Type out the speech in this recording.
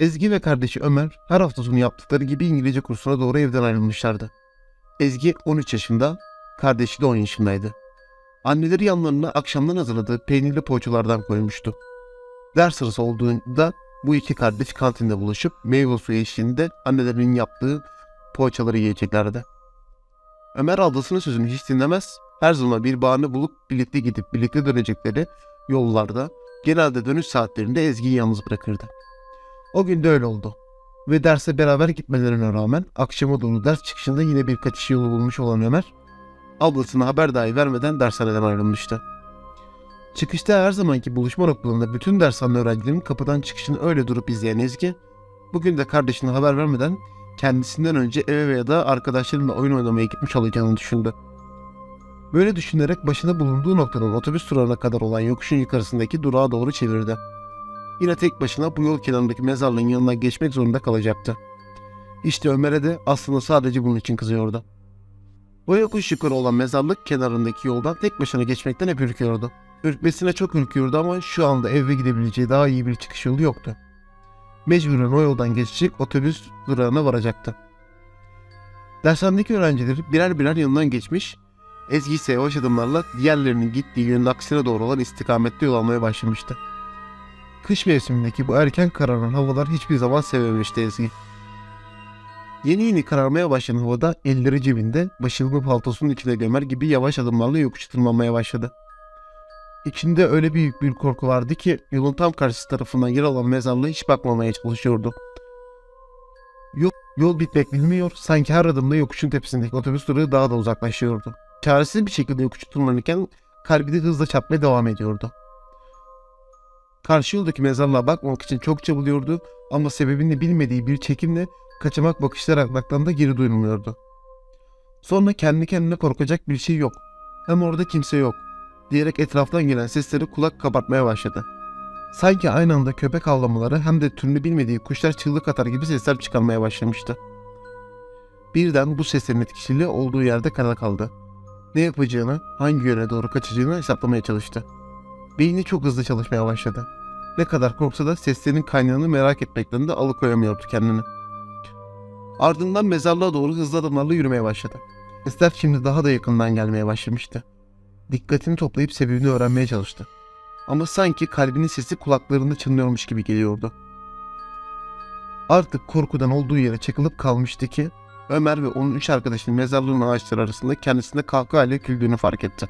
Ezgi ve kardeşi Ömer her hafta sonu yaptıkları gibi İngilizce kursuna doğru evden ayrılmışlardı. Ezgi 13 yaşında, kardeşi de 10 yaşındaydı. Anneleri yanlarına akşamdan hazırladığı peynirli poğaçalardan koymuştu. Ders sırası olduğunda bu iki kardeş kantinde buluşup meyve suyu eşliğinde annelerinin yaptığı poğaçaları yiyeceklerdi. Ömer ablasının sözünü hiç dinlemez, her zaman bir bahane bulup birlikte gidip birlikte dönecekleri yollarda genelde dönüş saatlerinde Ezgi'yi yalnız bırakırdı. O gün de öyle oldu. Ve derse beraber gitmelerine rağmen akşama doğru ders çıkışında yine bir kaçış yolu bulmuş olan Ömer, ablasına haber dahi vermeden dershaneden ayrılmıştı. Çıkışta her zamanki buluşma noktalarında bütün dershane öğrencilerinin kapıdan çıkışını öyle durup izleyen Ezgi, bugün de kardeşine haber vermeden kendisinden önce eve veya da arkadaşlarıyla oyun oynamaya gitmiş olacağını düşündü. Böyle düşünerek başında bulunduğu noktanın otobüs durağına kadar olan yokuşun yukarısındaki durağa doğru çevirdi. Yine tek başına bu yol kenarındaki mezarlığın yanından geçmek zorunda kalacaktı. İşte Ömer'e de aslında sadece bunun için kızıyordu. O yokuş yukarı olan mezarlık kenarındaki yoldan tek başına geçmekten hep ürküyordu. Ürkmesine çok ürküyordu ama şu anda eve gidebileceği daha iyi bir çıkış yolu yoktu. Mecburen o yoldan geçecek otobüs durağına varacaktı. Dershanedeki öğrencileri birer birer yanından geçmiş, Ezgi ise yavaş adımlarla diğerlerinin gittiği yönün aksine doğru olan istikamette yol almaya başlamıştı. Kış mevsimindeki bu erken kararan havalar hiçbir zaman sevmemişti Ezgi. Yeni yeni kararmaya başlayan havada elleri cebinde başını paltosunun içine gömer gibi yavaş adımlarla yokuş tırmanmaya başladı. İçinde öyle büyük bir korku vardı ki yolun tam karşı tarafından yer alan mezarlığa hiç bakmamaya çalışıyordu. Yol, yol bitmek bilmiyor, sanki her adımda yokuşun tepesindeki otobüs durağı daha da uzaklaşıyordu. Çaresiz bir şekilde yokuşu tırmanırken kalbi de hızla çarpmaya devam ediyordu. Karşı yoldaki mezarlığa bakmamak için çok çabalıyordu ama sebebini bilmediği bir çekimle kaçamak bakışlar atmaktan da geri duyulmuyordu. Sonra kendi kendine korkacak bir şey yok. Hem orada kimse yok diyerek etraftan gelen sesleri kulak kabartmaya başladı. Sanki aynı anda köpek avlamaları hem de türünü bilmediği kuşlar çığlık atar gibi sesler çıkarmaya başlamıştı. Birden bu seslerin etkisiyle olduğu yerde kala kaldı. Ne yapacağını, hangi yöne doğru kaçacağını hesaplamaya çalıştı. Beyni çok hızlı çalışmaya başladı. Ne kadar korksa da seslerin kaynağını merak etmekten de alıkoyamıyordu kendini. Ardından mezarlığa doğru hızlı adımlarla yürümeye başladı. Sesler şimdi daha da yakından gelmeye başlamıştı. Dikkatini toplayıp sebebini öğrenmeye çalıştı. Ama sanki kalbinin sesi kulaklarında çınlıyormuş gibi geliyordu. Artık korkudan olduğu yere çakılıp kalmıştı ki Ömer ve onun üç arkadaşının mezarlığın ağaçları arasında kendisine kahkahayla güldüğünü fark etti.